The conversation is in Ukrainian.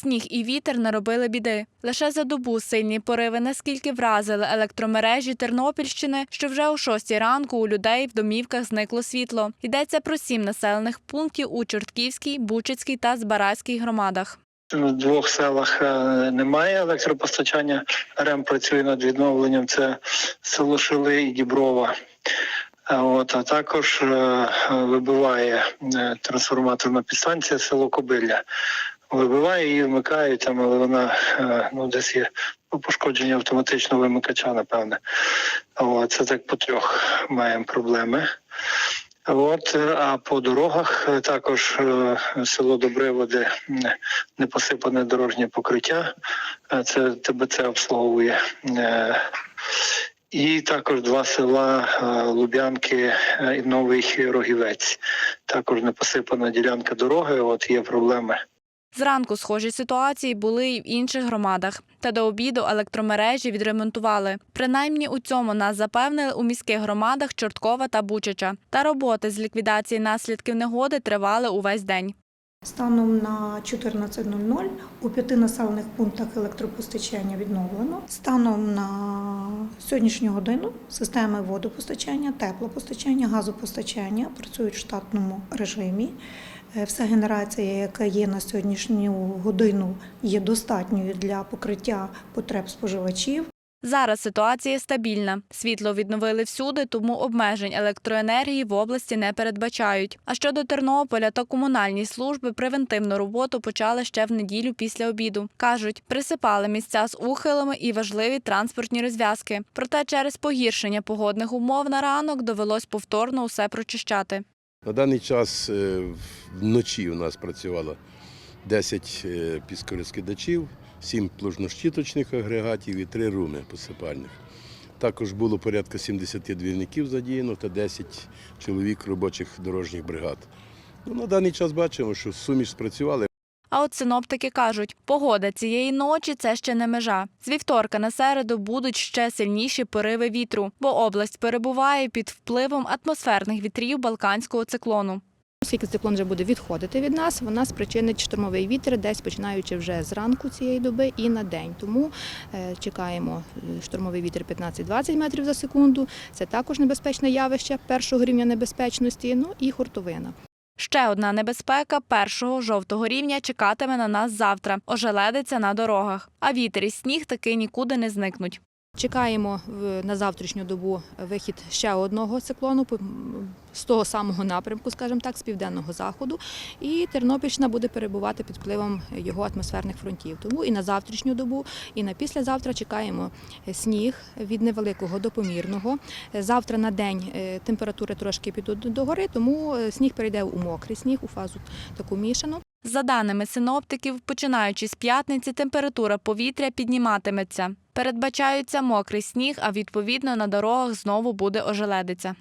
Сніг і вітер наробили біди. Лише за добу сильні пориви наскільки вразили електромережі Тернопільщини, що вже о 6 ранку у людей в домівках зникло світло. Йдеться про сім населених пунктів у Чортківській, Бучицькій та Збаразькій громадах. В двох селах е, немає електропостачання. РЕМ працює над відновленням. Це село Шили і Діброва. А От, а також е, вибиває е, трансформаторна підстанція село Кобилля. Вибиває її, вмикають там, але вона е, ну, десь є пошкодження автоматичного вимикача, напевне. От, це так по трьох маємо проблеми. От, е, а по дорогах е, також село Добриводи м, не посипане дорожнє покриття. Це ТБЦ обслуговує. І також два села Луб'янки і Новий Рогівець. Також не посипана ділянка дороги. От є проблеми. Зранку схожі ситуації були і в інших громадах. Та до обіду електромережі відремонтували. Принаймні у цьому нас запевнили у міських громадах Чорткова та Бучача. Та роботи з ліквідації наслідків негоди тривали увесь день. Станом на 14.00 у п'яти населених пунктах електропостачання відновлено. Станом на сьогоднішню годину системи водопостачання, теплопостачання, газопостачання працюють в штатному режимі. Е, Вся генерація, яка є на сьогоднішню годину, є достатньою для покриття потреб споживачів. Зараз ситуація стабільна. Світло відновили всюди, тому обмежень електроенергії в області не передбачають. А щодо Тернополя, то комунальні служби превентивну роботу почали ще в неділю після обіду. кажуть, присипали місця з ухилами і важливі транспортні розв'язки. Проте через погіршення погодних умов на ранок довелось повторно усе прочищати. На даний час е, вночі у нас працювало 10 е, піскорозкидачів, 7 плужнощіточних агрегатів і 3 руми посипальних. Також було порядка 70 двірників задіяно та 10 чоловік робочих дорожніх бригад. Ну, на даний час бачимо, що суміш спрацювали. А от синоптики кажуть, погода цієї ночі це ще не межа. З вівторка на середу будуть ще сильніші пориви вітру, бо область перебуває під впливом атмосферних вітрів Балканського циклону. Оскільки циклон вже буде відходити від нас, вона спричинить штормовий вітер десь починаючи вже зранку цієї доби і на день. Тому е, чекаємо е, штормовий вітер 15-20 метрів за секунду. Це також небезпечне явище першого рівня небезпечності. Ну і хуртовина. Ще одна небезпека першого жовтого рівня чекатиме на нас завтра. Ожеледиться на дорогах. А вітер і сніг таки нікуди не зникнуть. Чекаємо на завтрашню добу вихід ще одного циклону з того самого напрямку, скажімо так, з південного заходу. І Тернопільщина буде перебувати під впливом його атмосферних фронтів. Тому і на завтрашню добу, і на післязавтра чекаємо сніг від невеликого до помірного. Завтра на день е, температури трошки підуть догори, тому е, сніг перейде у мокрий сніг, у фазу таку мішану. За даними синоптиків, починаючи з п'ятниці, температура повітря підніматиметься. Передбачаються мокрий сніг, а відповідно на дорогах знову буде ожеледиця.